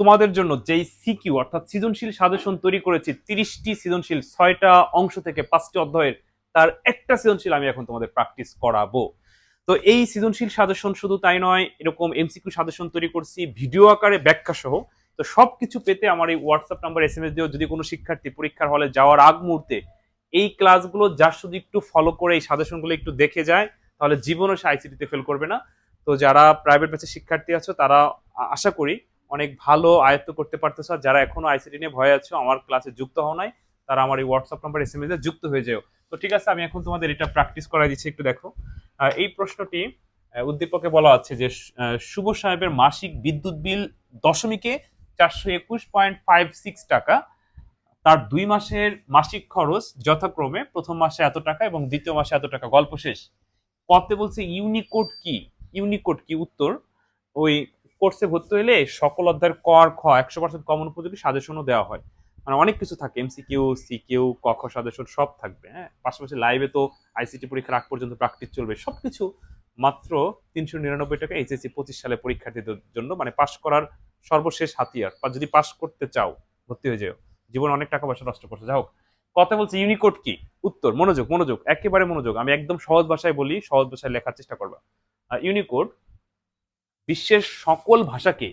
তোমাদের জন্য যেই সিকিউ, অর্থাৎ সৃজনশীল সাজেশন তৈরি করেছি, তিরিশটি সৃজনশীল, ছয়টা অংশ থেকে পাঁচটি অধ্যায়ের, তার একটা সৃজনশীল আমি এখন তোমাদের প্র্যাকটিস করাবো। তো এই সৃজনশীল সাজেশন শুধু তাই নয়, এরকম এমসিকিউ সাজেশন তৈরি করছি, ভিডিও আকারে ব্যাখ্যা সহ। তো সবকিছু পেতে আমার এই WhatsApp number S M S দিও যদি কোনো শিক্ষার্থী পরীক্ষার হলে যাওয়ার আগ মুহূর্তে এই ক্লাসগুলো যার শুধু একটু ফলো করে এই সাজেশনগুলো একটু দেখে যায়, তাহলে জীবনও সে আইসিটিতে ফেল করবে না। তো যারা প্রাইভেট ব্যাচের শিক্ষার্থী আছো, তারা আশা করি অনেক ভালো আয়ত্ত করতে পারতেছো। আর যারা এখনও আইসিটি নিয়ে ভয় আছো, আমার ক্লাসে যুক্ত হও নাই, তারা আমার এই WhatsApp number S M S যুক্ত হয়ে যাও। তো ঠিক আছে, আমি এখন তোমাদের এটা প্র্যাকটিস করাই দিচ্ছি, একটু দেখো। এই প্রশ্নটি উদ্দীপকে বলা আছে যে শুভ সাহেবের মাসিক বিদ্যুৎ বিল দশমিকে চারশো একুশ পয়েন্ট ফাইভ সিক্স টাকা। তার দুই মাসের মাসিক খরচ যথাক্রমে প্রথম মাসে এত টাকা এবং দ্বিতীয় মাসে এত টাকা। গল্প শেষ। কতে বলছে ইউনিকোড কি? ইউনিকোড কি? উত্তর, ওই কোর্সে ভর্তি হলে সকল অধ্যায়ের ক আর খ একশো পার্সেন্ট কমন উপযোগী সাজেশনও দেওয়া হয়। মানে অনেক কিছু থাকে এমসিকিউ সিকিউ ক, খ সাজেশন সব থাকবে হ্যাঁ? পাশাপাশি লাইভে তো আইসিটি পরীক্ষার আগ পর্যন্ত প্র্যাকটিস চলবে। সবকিছু মাত্র তিনশো নিরানব্বই টাকা এইচএসসি পঁচিশ সালে পরীক্ষার্থীদের জন্য মানে পাশ করার সর্বশেষ হাতিয়ার। বা যদি পাশ করতে চাও, ভর্তি হয়ে যাও। জীবনে অনেক টাকা পয়সা নষ্ট করছে। যাই হোক, কথা বলছে ইউনিকোড কি? উত্তর, মনোযোগ মনোযোগ, একেবারে মনোযোগ। আমি একদম সহজ ভাষায় বলি, সহজ ভাষায় লেখার চেষ্টা করবা। ইউনিকোড বিশ্বের সকল ভাষাকে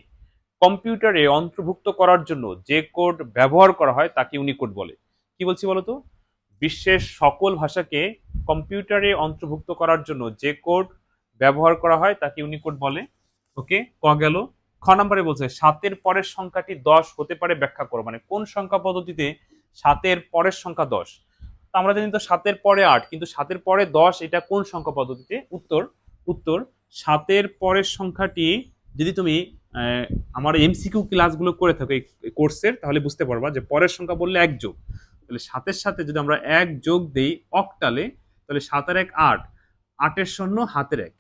কম্পিউটারে অন্তর্ভুক্ত করার জন্য যে কোড ব্যবহার করা হয় তাকে ইউনিকোড বলে। কি বলছি বলতো বিশ্বের সকল ভাষাকে কম্পিউটারে অন্তর্ভুক্ত করার জন্য যে কোড ব্যবহার করা হয় তাকে ইউনিকোড বলে। ওকে, ক গেল? খ নম্বরে বলছে, সাতের পরের সংখ্যাটি দশ হতে পারে ব্যাখ্যা করো। মানে কোন সংখ্যা পদ্ধতিতে সাতের পরের সংখ্যা দশ? আমরা জানি তো সাতের পরে আট, কিন্তু সাতের পরে দশ এটা কোন সংখ্যা পদ্ধতিতে? উত্তর উত্তর সাতের পরের সংখ্যাটি যদি তুমি আমার এমসিকিউ ক্লাসগুলো করে থাকো এই কোর্সের তাহলে বুঝতে পারবা যে পরের সংখ্যা বললে এক যোগ। তাহলে সাতের সাথে যদি আমরা এক যোগ দেই অকটালে তাহলে সাতের এক আট, আটের শূন্য, হাতের এক।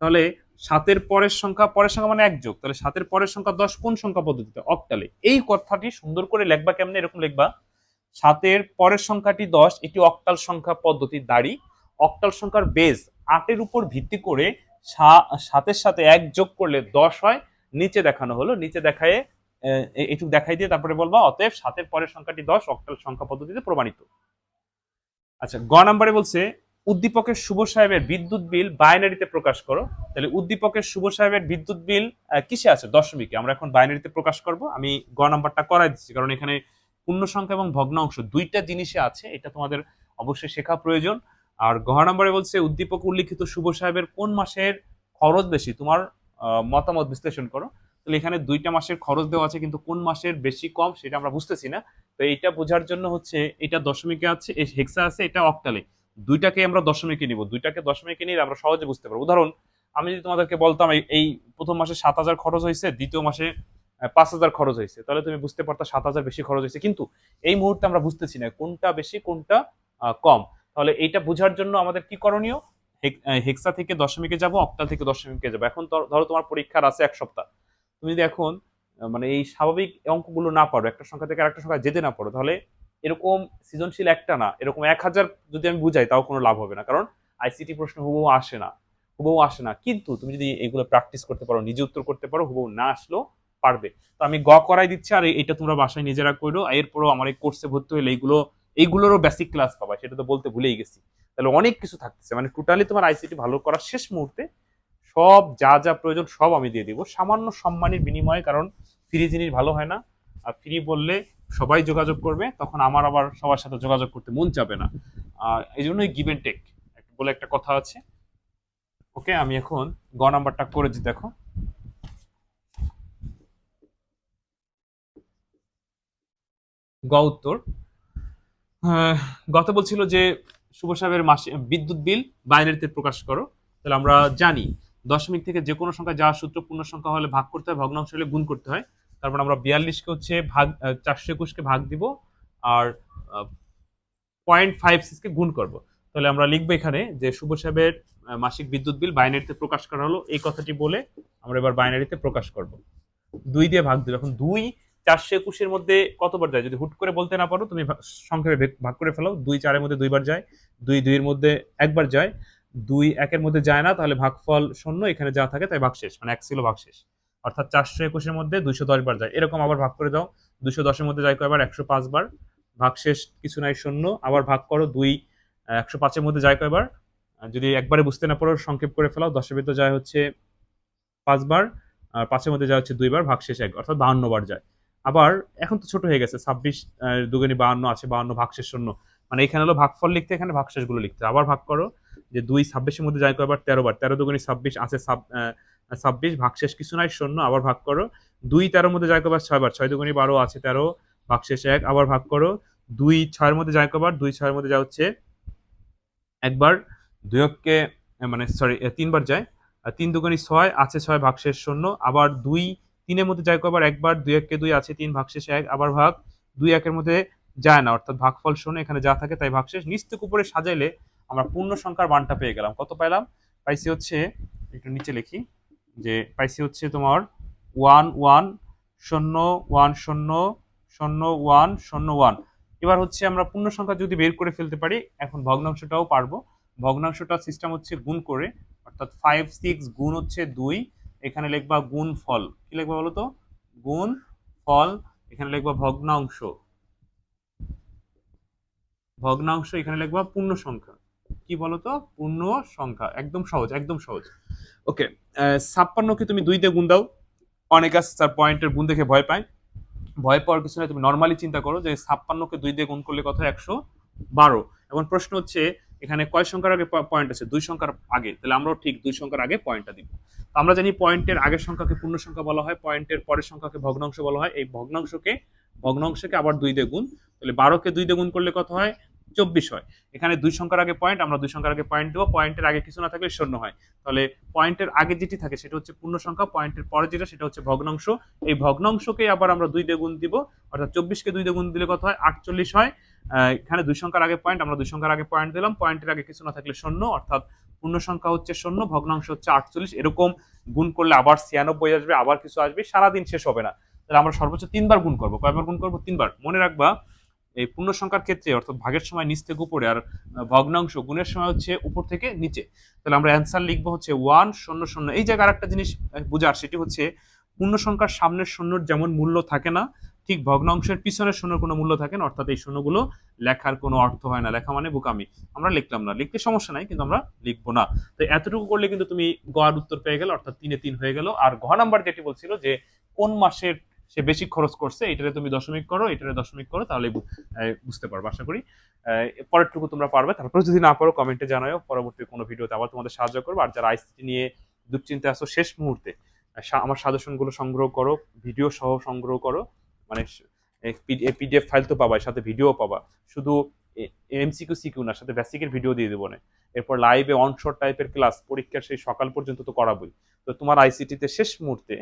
তাহলে সাতের পরের সংখ্যা পরের সংখ্যা মানে এক যোগ। তাহলে সাতের পরের সংখ্যা দশ, কোন সংখ্যা পদ্ধতিতে? অকটালে এই কথাটি সুন্দর করে লেখবা কেমনে? এরকম লিখবা, সাতের পরের সংখ্যাটি দশ, এটি অক্টাল সংখ্যা পদ্ধতির দাড়ি। অক্টাল সংখ্যার বেজ আটের উপর ভিত্তি করে সাতের সাথে এক যোগ করলে দশ হয় নিচে দেখানো হলো নিচে দেখায় আহ, দেখাই দিয়ে তারপরে বলবা অতএব সাতের পরের সংখ্যাটি দশ অক্টাল সংখ্যা পদ্ধতিতে প্রমাণিত। আচ্ছা গ নাম্বারে বলছে উদ্দীপকের শুভ সাহেবের বিদ্যুৎ বিল বাইনারিতে প্রকাশ করো। তাহলে উদ্দীপকের শুভ সাহেবের বিদ্যুৎ বিল কিসে আছে? দশমিকে। আমরা এখন বাইনারিতে প্রকাশ করব। আমি গ নাম্বারটা করাই দিচ্ছি কারণ এখানে পূর্ণ সংখ্যা এবং ভগ্নাংশ দুইটা জিনিসে আছে এটা তোমাদের অবশ্যই শেখা প্রয়োজন। আর গহ নম্বরে বলছে, উদ্দীপক উল্লিখিত শুভ সাহেবের কোন মাসের খরচ বেশি? তোমার মতামত বিশ্লেষণ করো। তাহলে এখানে দুইটা মাসের খরচ দেওয়া আছে, কিন্তু কোন মাসের বেশি কম সেটা আমরা বুঝতেছি না। তো এইটা বোঝার জন্য হচ্ছে, এটা দশমিকে আছে এই হেক্সা আছে, এটা অক্টালে। দুইটাকে আমরা দশমিকে নিব। দুইটাকে দশমিকে নিয়ে আমরা সহজে বুঝতে পারব। উদাহরণ, আমি যদি তোমাদেরকে বলতাম, এই প্রথম মাসে সাত হাজার খরচ হয়েছে, দ্বিতীয় মাসে পাঁচ হাজার খরচ হয়েছে, তাহলে তুমি বুঝতে পারতা সাত হাজার বেশি খরচ হয়েছে। কিন্তু এই মুহূর্তে আমরা বুঝতেছি না কোনটা বেশি, কোনটা কম। তাহলে এইটা বোঝার জন্য আমাদের কি করণীয়? হেক- হেক্সা থেকে দশমিকে যাব অক্টাল থেকে দশমিকে যাব। এখন ধর- তোমার পরীক্ষার আছে এক সপ্তাহ। তুমি যদি এখন মানে এই স্বাভাবিক অঙ্কগুলো না পারো, একটা সংখ্যা থেকে আরেকটা সংখ্যা যেতে না পারো, তাহলে এরকম সৃজনশীল একটা না, এরকম এক হাজার যদি আমি বুঝাই, তাও কোনো লাভ হবে না। কারণ আইসিটি প্রশ্ন হুবহু আসে না। হুবহু আসে না। কিন্তু তুমি যদি এগুলো প্র্যাকটিস করতে পারো, নিজে উত্তর করতে পারো, হুবহু না আসলেও পারবে। তো আমি গ করাই দিচ্ছি, আর এটা তোমরা বাসায় নিজেরা করো। এরপরও আমার এই কোর্সে ভর্তি হলে এইগুলো এইগুলোরও বেসিক ক্লাস পাবা, সেটা তো বলতে ভুলেই গেছি। তাহলে অনেক কিছু থাকতেছে মানে টোটালি তোমার আইসিটি ভালো করার শেষ মুহূর্তে সব যা যা প্রয়োজন সব আমি দিয়ে দিব। সামান্য সম্মানের বিনিময়ে, কারণ ফ্রি জিনিস ভালো হয় না, আর ফ্রি বললে সবাই যোগাযোগ করবে, তখন আমার আবার সবার সাথে যোগাযোগ করতে মন যাবে না। আর এই জন্যই গিভ এন্ড টেক বলে একটা কথা আছে। ওকে, আমি এখন গ নাম্বারটা করে দিই, দেখো। গ উত্তর। গত বলছিল যে শুভ সাহেবের মাসে বিদ্যুৎ বিল বাইনারিতে প্রকাশ করো, তাহলে আমরা জানি দশমিক থেকে যে কোনো সংখ্যা যা সূত্র পূর্ণ সংখ্যা হলে ভাগ করতে হয়, ভগ্নাংশ হলে গুণ করতে হয়। তারপর আমরা বিয়াল্লিশকে হচ্ছে ভাগ চারশো একুশকে ভাগ দিব আর পয়েন্ট ফাইভ সিক্সকে গুণ করব। তাহলে আমরা লিখব এখানে যে শুভ সাহেবের মাসিক বিদ্যুৎ বিল বাইনারিতে প্রকাশ করা হলো, এই কথাটি বলে আমরা এবার বাইনারিতে প্রকাশ করব। দুই দিয়ে ভাগ দিব, এখন দুই চারশো একুশের মধ্যে কতবার যায়? যদি হুট করে বলতে না পারো, তুমি সংক্ষেপে ভাগ করে ফেলো দুই চারের মধ্যে দুইবার যায়, দুই দুইয়ের মধ্যে একবার যায়, দুই একের মধ্যে যায় না, তাহলে ভাগফল শূন্য, এখানে যা থাকে তাই ভাগশেষ মানে এক ছিল ভাগশেষ। অর্থাৎ চারশো একুশের মধ্যে দুইশো দশ বার যায়। এরকম আবার ভাগ করে দাও। দুশো দশের মধ্যে যায় কয়বার? একশো পাঁচ বার। ভাগ শেষ কিছু নাই, শূন্য। আবার ভাগ করো, দুই একশো পাঁচের মধ্যে যায় কয়বার? যদি একবারে বুঝতে না পারো, সংক্ষেপ করে ফেলাও। দশের ভিতরে যায় হচ্ছে পাঁচবার আর পাঁচের মধ্যে যায় হচ্ছে দুইবার ভাগ শেষ এক, অর্থাৎ বাহান্ন বার যায়। আবার এখন তো ছোট হয়ে গেছে, ছাব্বিশ দুগুনি বাহান্ন আছে, বাহান্ন ভাগশেষ শূন্য। মানে এখানে হলো ভাগফল লিখতে, এখানে ভাগশেষগুলো লিখতে। আবার ভাগ করো যে দুই ছাব্বিশের মধ্যে যায় কয়বার তেরো বার, তেরো দুগুনি ছাব্বিশ আছে ছাব্বিশ, ভাগশেষ কিছু নাই, শূন্য, আবার ভাগ করো। দুই তেরোর মধ্যে যায় কয়বার ছয়বার ছয় দুগুনি বারো আছে, তেরো, ভাগশেষ এক, আবার ভাগ করো। দুই ছয়ের মধ্যে যায় কয়বার দুই ছয়ের মধ্যে যা হচ্ছে, একবার দুইকে মানে সরি তিনবার যায়। তিন দুগুনি ছয় আছে, ছয় ভাগশেষ শূন্য, আবার দুই তিনের মধ্যে যায় কয়বার? একবার, দুই এককে দুই আছে তিন ভাগশেষ এক, আবার ভাগ দুই একের মধ্যে যায় না। অর্থাৎ ভাগফল শূন্য, এখানে যা থাকে তাই ভাগশেষ নিচ থেকে উপরে সাজাইলে আমরা পূর্ণ সংখ্যার মানটা পেয়ে গেলাম। কত পাইলাম? পাইছি হচ্ছে, একটু নিচে লিখি, যে পাইছি হচ্ছে তোমার ওয়ান ওয়ান, শূন্য ওয়ান, শূন্য শূন্য, ওয়ান শূন্য, ওয়ান। এবার হচ্ছে আমরা পূর্ণ সংখ্যা যদি বের করে ফেলতে পারি, এখন ভগ্নাংশটাও পারব। ভগ্নাংশটা সিস্টেম হচ্ছে গুণ করে, অর্থাৎ ফাইভ সিক্স গুণ হচ্ছে দুই এখানে লিখবা গুণ ফল। কি লিখবা বলো তো গুণ ফল, এখানে লিখবা ভগ্নাংশ। ভগ্নাংশ, এখানে লিখবা পূর্ণ সংখ্যা। কি বলতো? পূর্ণ সংখ্যা। একদম সহজ একদম সহজ। ওকে ছাপ্পান্নকে তুমি দুই দিয়ে গুণ দাও। অনেক আছে তার পয়েন্টের গুণ দেখে ভয় পায়। ভয় পাওয়ার কিছু না তুমি নর্মালি চিন্তা করো যে ছাপ্পান্নকে দুই দিয়ে গুণ করলে কত? একশো বারো। এখন প্রশ্ন হচ্ছে, এখানে কয় সংখ্যার আগে পয়েন্ট আছে? দুই সংখ্যার আগে। তাহলে আমরাও ঠিক দুই সংখ্যার আগে পয়েন্টটা দিব। আমরা জানি পয়েন্টের আগের সংখ্যাকে পূর্ণ সংখ্যা বলা হয়, পয়েন্টের পরের সংখ্যাকে ভগ্নাংশ বলা হয়। এই ভগ্নাংশকে ভগ্নাংশকে আবার দুই দিয়ে গুণ। তাহলে বারোকে দুই দিয়ে গুণ করলে কত হয়? চব্বিশ হয়। এখানে দুই সংখ্যার আগে পয়েন্ট, আমরা দুই সংখ্যার আগে পয়েন্ট দেবো। পয়েন্টের আগে কিছু না থাকলে শূন্য হয়। তাহলে পয়েন্টের আগে যেটি থাকে সেটা হচ্ছে পূর্ণ সংখ্যা, পয়েন্টের পরে যেটা, সেটা হচ্ছে ভগ্নাংশ। এই ভগ্নাংশকে আবার আমরা দুই দিয়ে গুণ দিব। অর্থাৎ চব্বিশকে দুই দিয়ে গুণ দিলে কত হয়? আটচল্লিশ হয়। এখানে দুই সংখ্যার আগে পয়েন্ট, আমরা দুই সংখ্যার আগে পয়েন্ট দিলাম। পয়েন্টের আগে কিছু না থাকলে শূন্য, অর্থাৎ পূর্ণ সংখ্যা হচ্ছে শূন্য, ভগ্নাংশ হচ্ছে আটচল্লিশ। এরকম গুণ করলে আবার ছিয়ানব্বই আসবে, আবার কিছু আসবে, সারাদিন শেষ হবে না। তাহলে আমরা সর্বোচ্চ তিনবার গুণ করব। কয়বার গুণ করব? তিনবার। মনে রাখবা, এই পূর্ণ সংখ্যার ক্ষেত্রে, অর্থাৎ ভাগের সময় নিচ থেকে উপরে আর ভগ্নাংশ গুণের সময় হচ্ছে উপর থেকে নিচে। তাহলে আমরা অ্যান্সার লিখব হচ্ছে ওয়ান শূন্য শূন্য। এই জায়গায় একটা জিনিস বোঝার, সেটি হচ্ছে পূর্ণ সংখ্যার সামনের শূন্যর যেমন মূল্য থাকে না ঠিক ভগ্নাংশের পিছনে শূন্যর কোনো মূল্য থাকে না, অর্থাৎ এই শূন্যগুলো লেখার কোনো অর্থ হয় না। লেখা মানে বোকামি। আমরা লিখলাম না। লিখতে সমস্যা নাই, কিন্তু আমরা লিখব না। তো এতটুকু করলে কিন্তু তুমি গড় উত্তর পেয়ে গেল, অর্থাৎ তিনে তিন হয়ে গেল। আর ঘ নাম্বার যেটি বলছিল যে, কোন মাসের সে বেশি খরচ করছে, এটারে তুমি দশমিক করো, এটারে দশমিক করো তাহলে বুঝতে পারবে, আশা করি। পরেরটুকু তোমরা পারবে। তারপর যদি না পারো, কমেন্টে জানাও পরবর্তী কোনো ভিডিওতে আবার তোমাদের সাহায্য করব। আর যারা আইসিটি নিয়ে দুশ্চিন্তা আসো শেষ মুহূর্তে আমার সাজেশনগুলো সংগ্রহ করো, ভিডিও সহ সংগ্রহ করো। মানে পিডিএফ ফাইল তো পাবা সাথে ভিডিও পাবা। শুধু এমসিকিউ সিকিউ না, সাথে বেসিকের ভিডিও দিয়ে দেবো না। এরপর লাইভে অনশোর টাইপের ক্লাস পরীক্ষার সেই সকাল পর্যন্ত তো করাবই। তো তোমার আইসিটিতে শেষ মুহূর্তে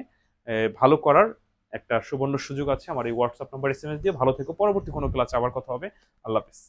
ভালো করার একটা সুবর্ণ সুযোগ আছে। আমার এই WhatsApp number S M S দিয়ে ভালো থেকো। পরবর্তী কোনো ক্লাসে আবার কথা হবে। আল্লাহ হাফিজ।